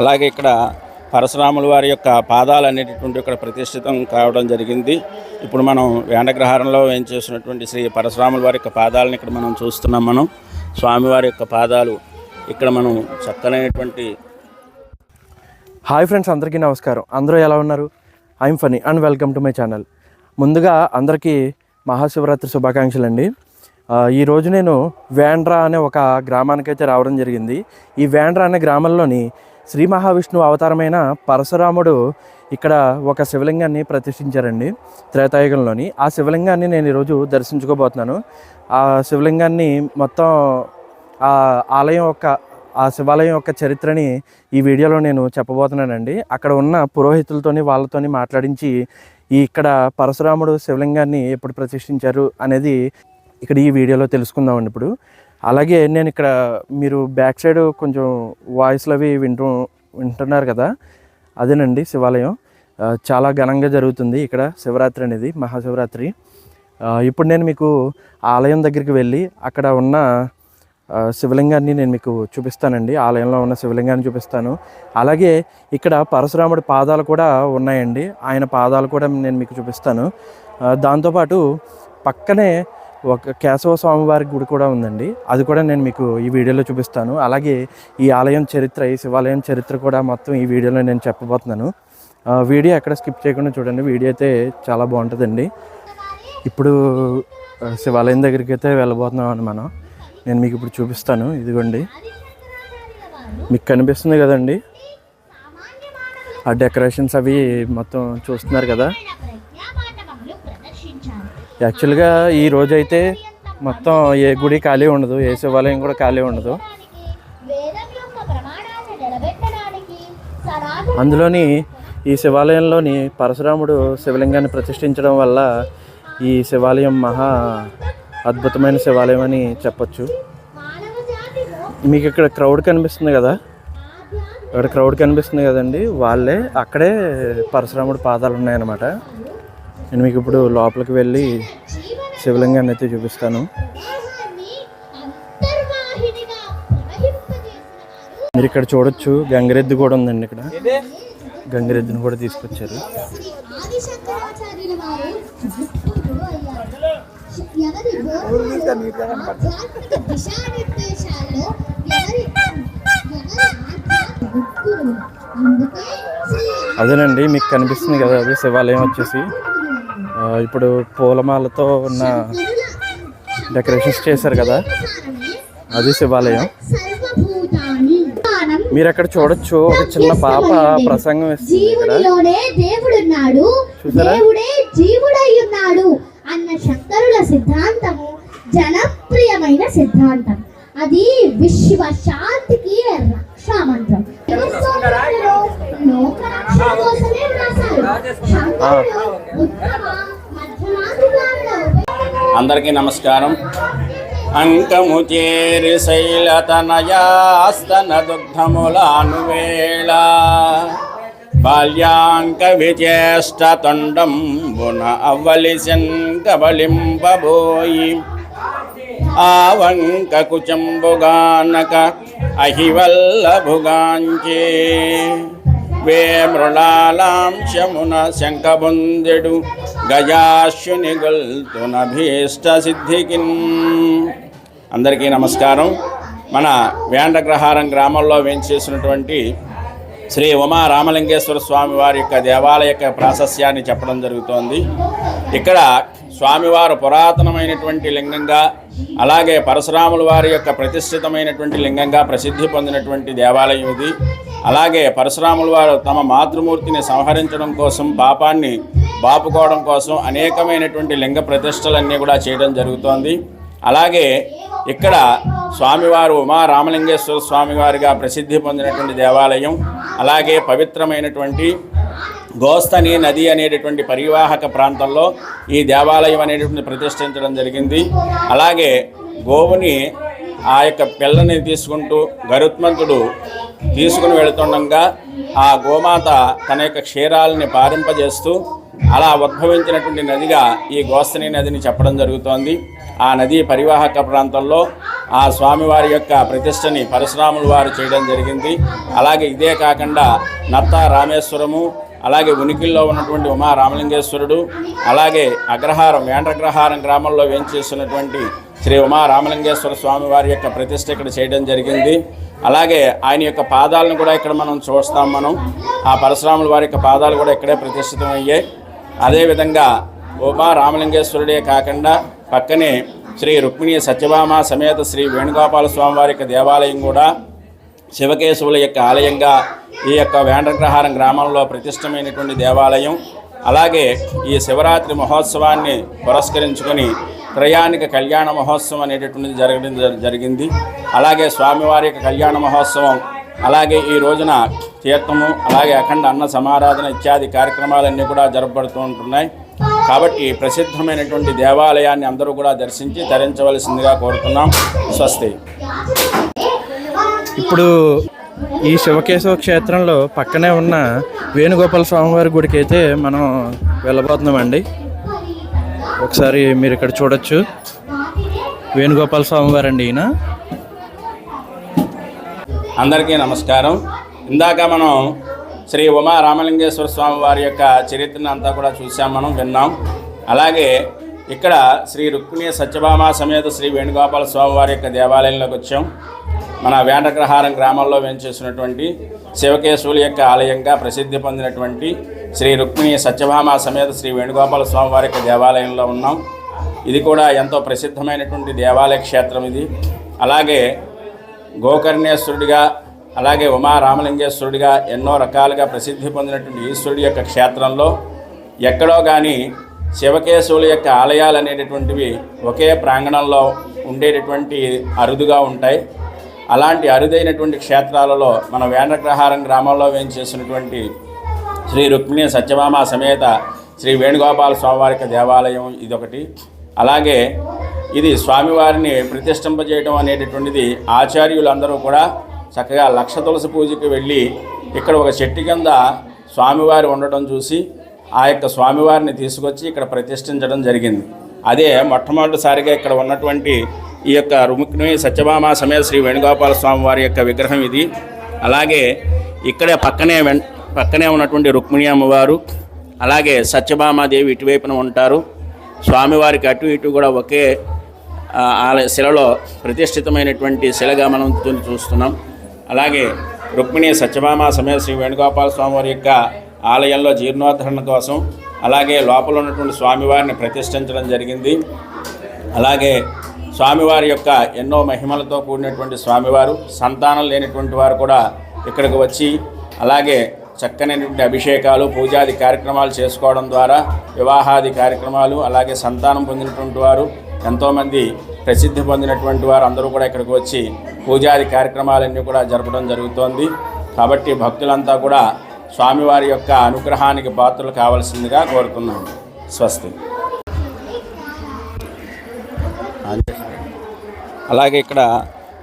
అలాగే ఇక్కడ పరశురాముల వారి యొక్క పాదాలు అనేటటువంటి ఇక్కడ ప్రతిష్ఠితం కావడం జరిగింది. ఇప్పుడు మనం వేండగ్రహారంలో ఏం చేసినటువంటి శ్రీ పరశురాముల వారి యొక్క పాదాలను ఇక్కడ మనం చూస్తున్నాం మనం. స్వామివారి యొక్క పాదాలు ఇక్కడ మనం చక్కనైనటువంటి హాయ్ ఫ్రెండ్స్ అందరికీ నమస్కారం. అందరూ ఎలా ఉన్నారు? I'm Phani and welcome to my channel ముందుగా అందరికీ మహాశివరాత్రి శుభాకాంక్షలు అండి ఈరోజు నేను వేండ్రా అనే ఒక గ్రామానికైతే రావడం జరిగింది. ఈ వేండ్రా అనే గ్రామంలోని శ్రీ మహావిష్ణువు అవతారమైన పరశురాముడు ఇక్కడ ఒక శివలింగాన్ని ప్రతిష్ఠించారండి త్రేతాయుగంలోని. ఆ శివలింగాన్ని నేను ఈరోజు దర్శించుకోబోతున్నాను. ఆ శివలింగాన్ని మొత్తం ఆ ఆలయం యొక్క ఆ శివాలయం యొక్క చరిత్రని ఈ వీడియోలో నేను చెప్పబోతున్నానండి. అక్కడ ఉన్న పురోహితులతోని వాళ్ళతోని మాట్లాడించి ఈ ఇక్కడ పరశురాముడు శివలింగాన్ని ఎప్పుడు ప్రతిష్ఠించారు అనేది ఇక్కడ ఈ వీడియోలో తెలుసుకుందామండి ఇప్పుడు. అలాగే నేను ఇక్కడ మీరు బ్యాక్ సైడ్ కొంచెం వాయిస్లు అవి వింటూ వింటున్నారు కదా? అదేనండి శివాలయం. చాలా ఘనంగా జరుగుతుంది ఇక్కడ శివరాత్రి అనేది మహాశివరాత్రి. ఇప్పుడు నేను మీకు ఆలయం దగ్గరికి వెళ్ళి అక్కడ ఉన్న శివలింగాన్ని నేను మీకు చూపిస్తానండి. ఆలయంలో ఉన్న శివలింగాన్ని చూపిస్తాను. అలాగే ఇక్కడ పరశురాముడి పాదాలు కూడా ఉన్నాయండి. ఆయన పాదాలు కూడా నేను మీకు చూపిస్తాను. దాంతోపాటు పక్కనే ఒక కేశవ స్వామివారి గుడి కూడా ఉందండి. అది కూడా నేను మీకు ఈ వీడియోలో చూపిస్తాను. అలాగే ఈ ఆలయం చరిత్ర ఈ శివాలయం చరిత్ర కూడా మొత్తం ఈ వీడియోలో నేను చెప్పబోతున్నాను. వీడియో ఎక్కడ స్కిప్ చేయకుండా చూడండి. వీడియో అయితే చాలా బాగుంటుందండి. ఇప్పుడు శివాలయం దగ్గరికి అయితే వెళ్ళబోతున్నామని మనం. నేను మీకు ఇప్పుడు చూపిస్తాను. ఇదిగోండి. మీకు కనిపిస్తుంది కదండి? ఆ డెకరేషన్స్ అవి మొత్తం చూస్తున్నారు కదా? యాక్చువల్గా ఈ రోజు అయితే మొత్తం ఏ గుడి ఖాళీ ఉండదు ఏ శివాలయం కూడా ఖాళీ ఉండదు. అందులోని ఈ శివాలయంలోని పరశురాముడు శివలింగాన్ని ప్రతిష్ఠించడం వల్ల ఈ శివాలయం మహా అద్భుతమైన శివాలయం అని చెప్పచ్చు. మీకు ఇక్కడ క్రౌడ్ కనిపిస్తుంది కదా? ఇక్కడ క్రౌడ్ కనిపిస్తుంది కదండి. వాళ్ళే అక్కడే పరశురాముడు పాదాలు ఉన్నాయన్నమాట నేను మీకు ఇప్పుడు లోపలికి వెళ్ళి శివలింగాన్ని అయితే చూపిస్తాను. మీరు ఇక్కడ చూడొచ్చు గంగిరెద్దు కూడా ఉందండి ఇక్కడ. గంగిరెద్దుని కూడా తీసుకొచ్చారు. అదేనండి మీకు కనిపిస్తుంది కదా అది శివాలయం వచ్చేసి. ఇప్పుడు పూలమాలతో ఉన్న డెకరేషన్స్ చేశారు కదా? అది శివాలయం. మీరు అక్కడ చూడొచ్చు. ఒక చిన్న పాప ప్రసంగం ఇస్తుంది దేవుడున్నాడు? దేవుడే జీవుడై ఉన్నాడు అన్న శంకరుల సిద్ధాంతము జనప్రియమైన సిద్ధాంతం. అది విశ్వ శాంతికి రక్షా మంత్రం కోసమే ఉత్తమ అందరికీ నమస్కారం. అంకము చేరి శైలతనయాస్తన దుగ్ధములానువేళ బాల్యాంక విచేష్ట తొండంబున అవ్వలిసన్ కబలింపబోయి ఆవంక కుచంబుగానక అహివల్లభుగాంచే. వే మృళాలాంశమున శంఖబుందెడు గజాశ్యుని గల్తునభీష్ట సిద్ధికిన్. అందరికీ నమస్కారం. మన వేండగ్రహారం గ్రామంలో వేంచేసినటువంటి శ్రీ ఉమా రామలింగేశ్వర స్వామి వారి యొక్క దేవాలయ యొక్క ప్రాశస్యాన్ని చెప్పడం జరుగుతోంది. ఇక్కడ స్వామివారు పురాతనమైనటువంటి లింగంగా అలాగే పరశురాముల వారి యొక్క ప్రతిష్ఠితమైనటువంటి లింగంగా ప్రసిద్ధి పొందినటువంటి దేవాలయం ఇది. అలాగే పరశురాముల వారు తమ మాతృమూర్తిని సంహరించడం కోసం పాపాన్ని బాపుకోవడం కోసం అనేకమైనటువంటి లింగ ప్రతిష్టలన్నీ కూడా చేయడం జరుగుతోంది. అలాగే ఇక్కడ స్వామివారు ఉమా రామలింగేశ్వర స్వామివారిగా ప్రసిద్ధి పొందినటువంటి దేవాలయం అలాగే పవిత్రమైనటువంటి గోస్తని నది అనేటటువంటి పరివాహక ప్రాంతంలో ఈ దేవాలయం అనేటువంటి ప్రతిష్ఠించడం జరిగింది. అలాగే గోవుని ఆ యొక్క పిల్లని తీసుకుంటూ గరుత్మంతుడు తీసుకుని వెళుతుండగా ఆ గోమాత తన యొక్క క్షీరాలని పారింపజేస్తూ అలా ఉద్భవించినటువంటి నదిగా ఈ గోస్తని నదిని చెప్పడం జరుగుతోంది. ఆ నదీ పరివాహక ప్రాంతంలో ఆ స్వామివారి యొక్క ప్రతిష్టని పరశురాములు వారు చేయడం జరిగింది. అలాగే ఇదే కాకుండా నత్త రామేశ్వరము అలాగే ఉనికిల్లో ఉన్నటువంటి ఉమా రామలింగేశ్వరుడు అలాగే అగ్రహారం వేండ్రగ్రహారం గ్రామంలో వేంచేసినటువంటి శ్రీ ఉమా రామలింగేశ్వర స్వామి వారి యొక్క ప్రతిష్ట ఇక్కడ చేయడం జరిగింది. అలాగే ఆయన యొక్క పాదాలను కూడా ఇక్కడ మనం చూస్తాం మనం. ఆ పరశురాముల వారి యొక్క పాదాలు కూడా ఇక్కడే ప్రతిష్ఠితమయ్యాయి. అదేవిధంగా ఉమా రామలింగేశ్వరుడే కాకుండా పక్కనే శ్రీ రుక్మిణి సత్యభామ సమేత శ్రీ వేణుగోపాల స్వామి వారి యొక్క దేవాలయం కూడా శివకేశవుల యొక్క ఆలయంగా ఈ యొక్క వేండ్రగ్రహారం గ్రామంలో ప్రతిష్టమైనటువంటి దేవాలయం. అలాగే ఈ శివరాత్రి మహోత్సవాన్ని పురస్కరించుకొని త్రయానిక కళ్యాణ మహోత్సవం అనేటటువంటిది జరగడం జరిగింది. అలాగే స్వామివారి యొక్క కళ్యాణ మహోత్సవం అలాగే ఈ రోజున తీర్థము అలాగే అఖండ అన్న సమారాధన ఇత్యాది కార్యక్రమాలన్నీ కూడా జరపబడుతూ ఉంటున్నాయి. కాబట్టి ప్రసిద్ధమైనటువంటి దేవాలయాన్ని అందరూ కూడా దర్శించి తరించవలసిందిగా కోరుతున్నాం. స్వస్తి. ఇప్పుడు ఈ శివకేశవ క్షేత్రంలో పక్కనే ఉన్న వేణుగోపాల స్వామివారి గుడికి అయితే మనం వెళ్ళబోతున్నామండి. ఒకసారి మీరు ఇక్కడ చూడొచ్చు. వేణుగోపాల స్వామివారు అండి ఈయన. అందరికీ నమస్కారం. ఇందాక మనం శ్రీ ఉమా రామలింగేశ్వర స్వామి వారి యొక్క చరిత్రను అంతా కూడా చూసాం మనం విన్నాం. అలాగే ఇక్కడ శ్రీ రుక్మిణి సత్యభామ సమేత శ్రీ వేణుగోపాల స్వామి వారి యొక్క దేవాలయంలోకి వచ్చాం. మన వేటగ్రహారం గ్రామంలో వెంచేసినటువంటి శివకేశవుల యొక్క ఆలయంగా ప్రసిద్ధి పొందినటువంటి శ్రీ రుక్మిణి సత్యభామ సమేత శ్రీ వేణుగోపాల స్వామివారి యొక్క దేవాలయంలో ఉన్నాం. ఇది కూడా ఎంతో ప్రసిద్ధమైనటువంటి దేవాలయ క్షేత్రం ఇది. అలాగే గోకర్ణేశ్వరుడిగా అలాగే ఉమా రామలింగేశ్వరుడిగా ఎన్నో రకాలుగా ప్రసిద్ధి పొందినటువంటి ఈశ్వరుడి యొక్క క్షేత్రంలో ఎక్కడో కానీ శివకేశవుల యొక్క ఆలయాలు అనేటటువంటివి ఒకే ప్రాంగణంలో ఉండేటటువంటి అరుదుగా ఉంటాయి. అలాంటి అరుదైనటువంటి క్షేత్రాలలో మన వేండ్రగ్రహారం గ్రామంలో వేయించేసినటువంటి శ్రీ రుక్మిణి సత్యభామ సమేత శ్రీ వేణుగోపాల స్వామివారికి దేవాలయం దేవాలయం ఇదొకటి. అలాగే ఇది స్వామివారిని ప్రతిష్ఠింపజేయడం అనేటటువంటిది ఆచార్యులందరూ కూడా చక్కగా లక్ష తులసి పూజకి వెళ్ళి ఇక్కడ ఒక చెట్టు కింద స్వామివారి ఉండటం చూసి ఆ యొక్క స్వామివారిని తీసుకొచ్చి ఇక్కడ ప్రతిష్ఠించడం జరిగింది. అదే మొట్టమొదటిసారిగా ఇక్కడ ఉన్నటువంటి ఈ యొక్క రుక్మిణి సత్యభామ సమేత శ్రీ వేణుగోపాల స్వామి వారి యొక్క విగ్రహం ఇది. అలాగే ఇక్కడే పక్కనే వెన్ పక్కనే ఉన్నటువంటి రుక్మిణి అమ్మవారు అలాగే సత్యభామాదేవి ఇటువైపున ఉంటారు. స్వామివారికి అటు ఇటు కూడా ఒకే ఆలయ శిలలో ప్రతిష్ఠితమైనటువంటి శిలగా మనం చూస్తున్నాం. అలాగే రుక్మిణి సత్యభామ సమేత శ్రీ వేణుగోపాల స్వామి వారి యొక్క ఆలయంలో జీర్ణోద్ధరణ కోసం అలాగే లోపల ఉన్నటువంటి స్వామివారిని ప్రతిష్ఠించడం జరిగింది. అలాగే స్వామివారి యొక్క ఎన్నో మహిమలతో కూడినటువంటి స్వామివారు సంతానం లేనటువంటి వారు కూడా ఇక్కడికి వచ్చి అలాగే చక్కనైనటువంటి అభిషేకాలు పూజాది కార్యక్రమాలు చేసుకోవడం ద్వారా వివాహాది కార్యక్రమాలు అలాగే సంతానం పొందినటువంటి వారు ఎంతోమంది ప్రసిద్ధి పొందినటువంటి వారు అందరూ కూడా ఇక్కడికి వచ్చి పూజాది కార్యక్రమాలన్నీ కూడా జరపడం జరుగుతోంది. కాబట్టి భక్తులంతా కూడా స్వామివారి యొక్క అనుగ్రహానికి పాత్రలు కావాల్సిందిగా కోరుతున్నాను. స్వస్తి. అలాగే ఇక్కడ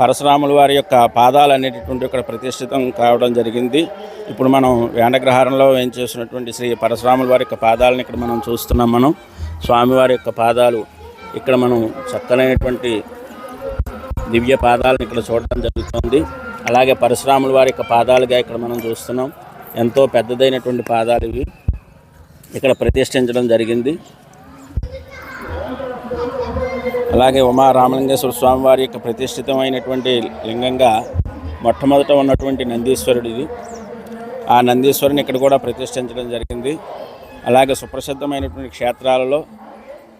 పరశురాముల వారి యొక్క పాదాలు అనేటటువంటి ఇక్కడ ప్రతిష్ఠితం కావడం జరిగింది. ఇప్పుడు మనం వేండగ్రహారంలో ఏం చేసినటువంటి శ్రీ పరశురాముల వారి యొక్క పాదాలను ఇక్కడ మనం చూస్తున్నాం మనం. స్వామివారి యొక్క పాదాలు ఇక్కడ మనం చక్కనైనటువంటి దివ్య పాదాలను ఇక్కడ చూడడం జరుగుతుంది. అలాగే పరశురాముల వారి యొక్క పాదాలుగా ఇక్కడ మనం చూస్తున్నాం. ఎంతో పెద్దదైనటువంటి పాదాలు ఇవి. ఇక్కడ ప్రతిష్ఠించడం జరిగింది. అలాగే ఉమా రామలింగేశ్వర స్వామి వారి యొక్క ప్రతిష్ఠితమైనటువంటి లింగంగా మొట్టమొదట ఉన్నటువంటి నందీశ్వరుడు ఇది ఆ నందీశ్వరుని ఇక్కడ కూడా ప్రతిష్ఠించడం జరిగింది. అలాగే సుప్రసిద్ధమైనటువంటి క్షేత్రాలలో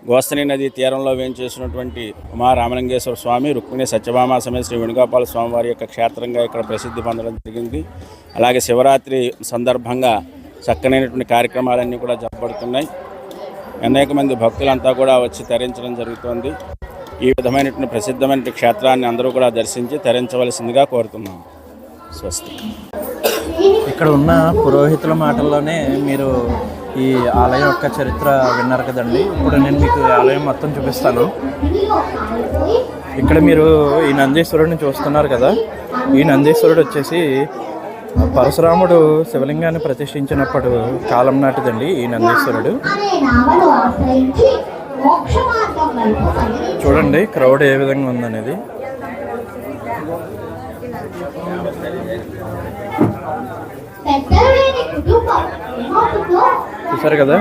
గోస్తని నది తీరంలో వేయించేసినటువంటి ఉమా రామలింగేశ్వర స్వామి రుక్మిణి సత్యభామ సమేత శ్రీ వేణుగోపాల స్వామి వారి యొక్క క్షేత్రంగా ఇక్కడ ప్రసిద్ధి పొందడం జరిగింది. అలాగే శివరాత్రి సందర్భంగా చక్కనైనటువంటి కార్యక్రమాలన్నీ కూడా జరపబడుతున్నాయి. అనేక మంది భక్తులంతా కూడా వచ్చి తరించడం జరుగుతోంది. ఈ విధమైనటువంటి ప్రసిద్ధమైన క్షేత్రాన్ని అందరూ కూడా దర్శించి తరించవలసిందిగా కోరుతున్నాం. స్వస్తి. ఇక్కడ ఉన్న పురోహితుల మాటల్లోనే మీరు ఈ ఆలయం యొక్క చరిత్ర విన్నారు కదండి. ఇప్పుడు నేను మీకు ఆలయం మొత్తం చూపిస్తాను. ఇక్కడ మీరు ఈ నందీశ్వరుడిని చూస్తున్నారు కదా. ఈ నందీశ్వరుడు వచ్చేసి పరశురాముడు శివలింగాన్ని ప్రతిష్ఠించినప్పుడు కాలం నాటిదండి ఈ నందీశ్వరుడు. చూడండి క్రౌడ్ ఏ విధంగా ఉందనేది. చూసారు కదా?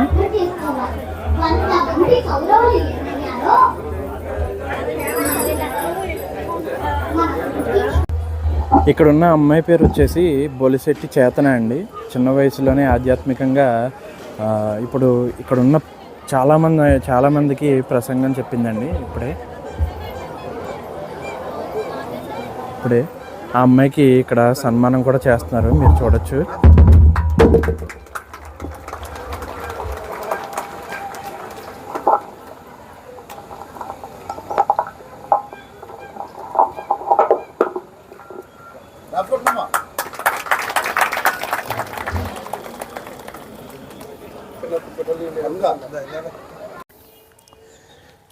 ఇక్కడ ఉన్న అమ్మాయి పేరు వచ్చేసి బొలిశెట్టి చేతన అండి. చిన్న వయసులోనే ఆధ్యాత్మికంగా ఇప్పుడు ఇక్కడున్న చాలామంది చాలామందికి ప్రసంగం చెప్పిందండి ఇప్పుడే. ఇప్పుడే ఆ అమ్మాయికి ఇక్కడ సన్మానం కూడా చేస్తున్నారు. మీరు చూడొచ్చు.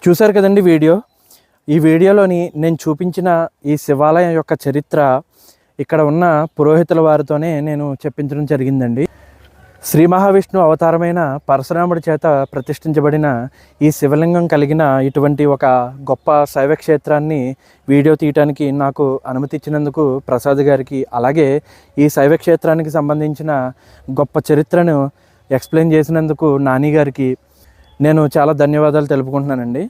చూశారు కదండి వీడియో? ఈ వీడియోలోని నేను చూపించిన ఈ శివాలయం యొక్క చరిత్ర ఇక్కడ ఉన్న పురోహితుల వారితోనే నేను చెప్పించడం జరిగిందండి. శ్రీ మహావిష్ణు అవతారమైన పరశురాముడి చేత ప్రతిష్ఠించబడిన ఈ శివలింగం కలిగిన ఇటువంటి ఒక గొప్ప శైవ క్షేత్రాన్ని వీడియో తీయటానికి నాకు అనుమతి ఇచ్చినందుకు ప్రసాద్ గారికి అలాగే ఈ శైవ క్షేత్రానికి సంబంధించిన గొప్ప చరిత్రను ఎక్స్ప్లెయిన్ చేసినందుకు నాని గారికి నేను చాలా ధన్యవాదాలు తెలుపుకుంటున్నానండి.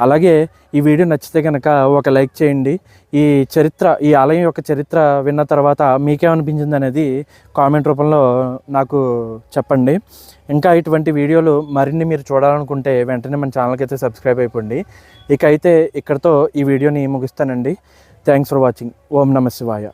అలాగే ఈ వీడియో నచ్చితే కనుక ఒక లైక్ చేయండి. ఈ చరిత్ర ఈ ఆలయం యొక్క చరిత్ర విన్న తర్వాత మీకేమనిపించింది అనేది కామెంట్ రూపంలో నాకు చెప్పండి. ఇంకా ఇటువంటి వీడియోలు మరిన్ని మీరు చూడాలనుకుంటే వెంటనే మన ఛానల్కి అయితే సబ్స్క్రైబ్ అయిపోండి. ఇక అయితే ఇక్కడతో ఈ వీడియోని ముగిస్తానండి. Thanks for watching. ఓం నమ శివాయ.